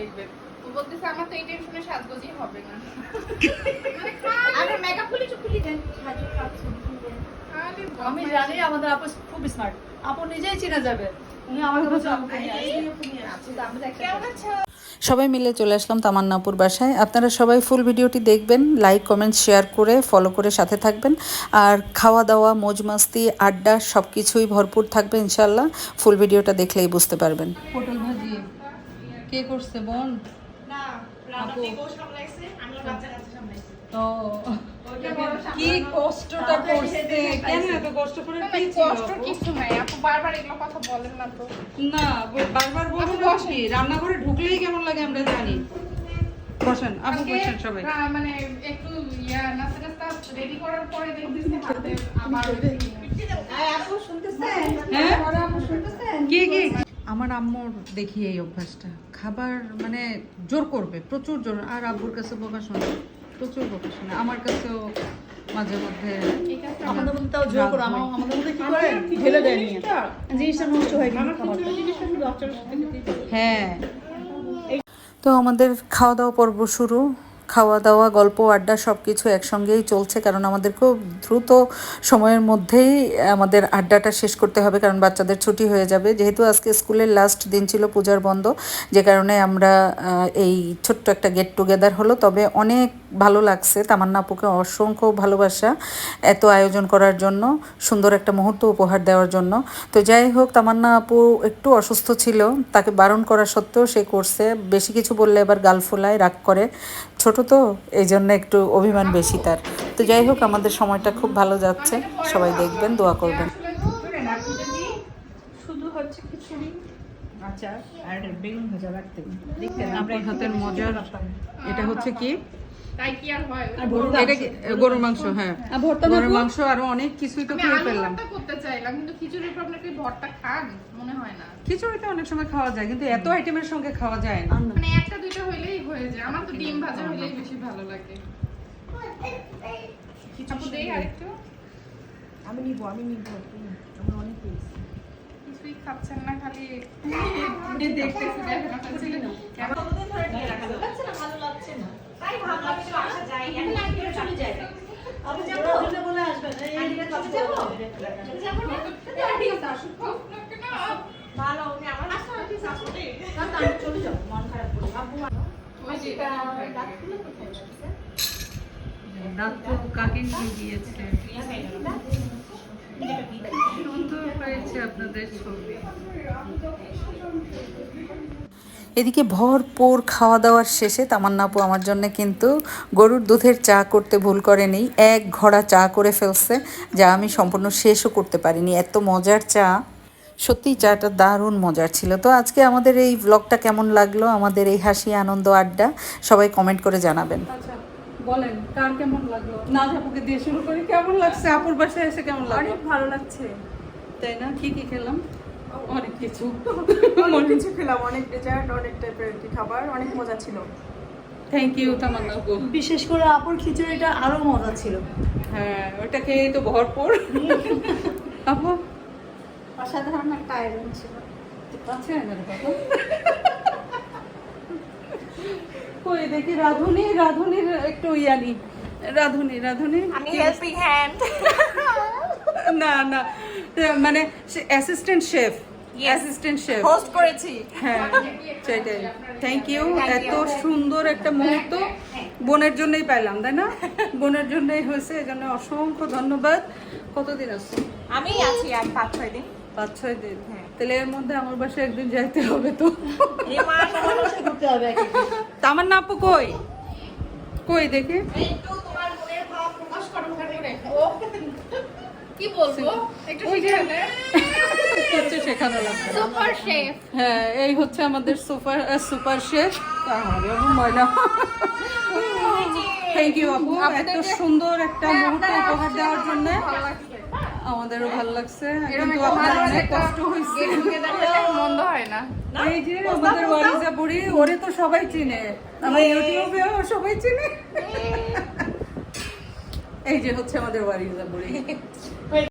দেখবে। বলতেছে আমার তো এই টেনশনে সাজগোজই হবে না আরে মেকআপ খুলে চুপ খুলে দেন। সাজু কাছে আরে আমি জানি আমাদের আপু খুব স্মার্ট আপু নিজেই চিনে যাবে। উনি আমাকে বলছে কেমন আছো? সবাই মিলে চলে আসলাম তামান্নাপুর বাসায়। আপনারা সবাই ফুল ভিডিওটি দেখবেন লাইক কমেন্ট শেয়ার করে ফলো করে সাথে থাকবেন। আর খাওয়া দাওয়া মজ মাস্তি আড্ডা সব কিছুই ভরপুর থাকবে ইনশাল্লাহ ফুল ভিডিওটা দেখলেই বুঝতে পারবেন। কে করছে বোন? না রান্না থেকে ও সামলাইছে আমি ওর বাচ্চা কাছে সামলাইছি। ও কি কষ্টটা করছে? কেন এত কষ্ট করে কষ্ট কিছু নাই। আপু বারবার এগুলো কথা বলেন না তো। না বারবার বলব না রান্নাঘরে ঢুকলেই কেমন লাগে আমরা জানি। বসেন আপু বসেন সবাই। মানে একটু ইয়া নাস্তা টাস্তা রেডি করার পরে দেখতেছি হাতে আবার আপু শুনতেছেন? হ্যাঁ আপু শুনতেছেন কি কি আমার আম্মুর দেখি এই অভ্যাসটা। খাবার মানে জোর করবে প্রচুর জোর। আর আব্বুর কাছে বোকা শোনে প্রচুর বোকা শোনে। আমার কাছেও মাঝে মধ্যে ঠিক আছে আমাদের মধ্যে তাও জোর করে। আমার আমাদের মধ্যে কি করে? ঢেলে দেয় নিয়ে। জিনিসটা নষ্ট হয়ে গেল খাবারটা। হ্যাঁ। তো আমাদের খাওয়া দাওয়া পর্ব শুরু। খাওয়া দাওয়া গল্প, আড্ডা সব কিছু একসঙ্গেই চলছে কারণ আমাদের খুব দ্রুত সময়ের মধ্যেই আমাদের আড্ডাটা শেষ করতে হবে কারণ বাচ্চাদের ছুটি হয়ে যাবে। যেহেতু আজকে স্কুলের লাস্ট দিন ছিল পূজার বন্ধ, যে কারণে আমরা এই ছোট্ট একটা গেট টুগেদার হলো। তবে অনেক ভালো লাগছে। তামান্না আপুকে অসংখ্য ভালোবাসা এত আয়োজন করার জন্য, সুন্দর একটা মুহূর্ত উপহার দেওয়ার জন্য। তো যাই হোক, তামান্না আপু একটু অসুস্থ ছিল, তাকে বারণ করা সত্ত্বেও সে করছে। বেশি কিছু বললে এবার গাল ফোলায়, রাগ করে। ছোট তো, এই জন্য একটু অভিমান বেশি তার। তো যাই হোক, আমাদের সময়টা খুব ভালো যাচ্ছে। সবাই দেখবেন, দোয়া করবেন শুধু হচ্ছে খিচুড়ি আচার আর বেগুন ভাজা রাখতে আপনার হাতের মজার এটা হচ্ছে কি? হয়? গরুর মাংস হ্যাঁ। গরুর মাংস? আরও অনেক কিছুই তো আমি খেয়ে ফেললাম ভর্তা করতে চাইলাম কিন্তু খিচুড়ির পর আপনি কি ভর্তা খান মনে হয় খিচুড়িতে অনেক সময় খাওয়া যায় কিন্তু এত আইটেমের সঙ্গে খাওয়া যায় না। মানে একটা দুইটা হইলেই হয়ে যায়। আমার তো ডিম ভাজা হইলেই বেশি ভালো লাগে। দেই আরেকটু। আমি নিব আমি নিব আমার অনেক পেয়েছি কিছুই খাচ্ছেন না খালি দেখতেছি ভালো লাগছে না। তাই ভাবলাম একটু আসা যায় এখন আগে চলে যায় আপনি যাব। বলে আসবেন এই কাছে যাব। যাব না? ভালো উনি আমার আসলে আপনি সাপোর্টে না আমি চলে যাব মন খারাপ করে। আব্বু ওই যে দাঁত খুলে কোথায় রাখছে? দাঁত তো কাকে নিয়ে হয়েছে আপনাদের ছবি? এদিকে ভরপুর খাওয়া দাওয়ার শেষে তামান্নাপু আমার জন্য কিন্তু গরুর দুধের চা করতে ভুল করেনি। এক ঘড়া চা করে ফেলছে যা আমি সম্পূর্ণ শেষও করতে পারিনি। এত মজার চা। সত্যিই চাটা দারুণ মজার ছিল। তো আজকে আমাদের এই ব্লগটা কেমন লাগল? আমাদের এই হাসি আনন্দ আড্ডা সবাই কমেন্ট করে জানাবেন। আচ্ছা বলেন কার কেমন লাগল? আপুকে দিয়ে শুরু করি। কেমন লাগছে? আপুর বাসায় এসে কেমন লাগল? অনেক ভালো লাগছে। তাই না? কি কি খেলাম? অনেক কিছু। অনেক কিছু খেলাম অনেক ডেজার্ট অনেক টাইপের খাবার অনেক মজা ছিল। থ্যাংক ইউ তামান্না আপু। বিশেষ করে আপুর খিচুড়িটা আরও মজা ছিল। হ্যাঁ ওটা খেয়ে তো ভরপুর। আপু? অসাধারণ একটা আয়োজন ছিল। আছে কই দেখি রাধুনি রাধুনির একটু ইয়ানি রাধুনি রাধুনি। আমি হেল্পিং হ্যান্ড না না। মানে assistant chef assistant chef host করেছি। হ্যাঁ সেটাই। থ্যাংক ইউ এত সুন্দর একটা মুহূর্ত। বোনের জন্যই পাইলাম তাই না? বোনের জন্যই হয়েছে এই জন্য অসংখ্য ধন্যবাদ। কতদিন আসছো আমি আছি আর পাঁচ ছয় দিন। পাঁচ ছয় দিন। তাহলে এর মধ্যে আমার বাসায় একদিন যাইতে হবে তো। আমার। তামার নাপু কই? কই দেখি? তোমার মনের ভাব প্রকাশ করো কি বলব? একটু ওই যে- শিখে হচ্ছে শেখানো লাগবে। Super chef. হ্যাঁ এই হচ্ছে আমাদের super super chef. Thank you আপু। এত সুন্দর একটা মুহূর্ত উপহার দেওয়ার জন্য। আমাদেরও ভালো লাগছে। কিন্তু আপনার অনেক কষ্ট হয়েছে। get together হলে মন্দ হয় না। এই যে আমাদের ওয়ারিজা বুড়ি ওরে তো সবাই চিনে। আমার ইউটিউবেও সবাই চিনে। এই যে হচ্ছে আমাদের ওয়ারিজ বুড়ি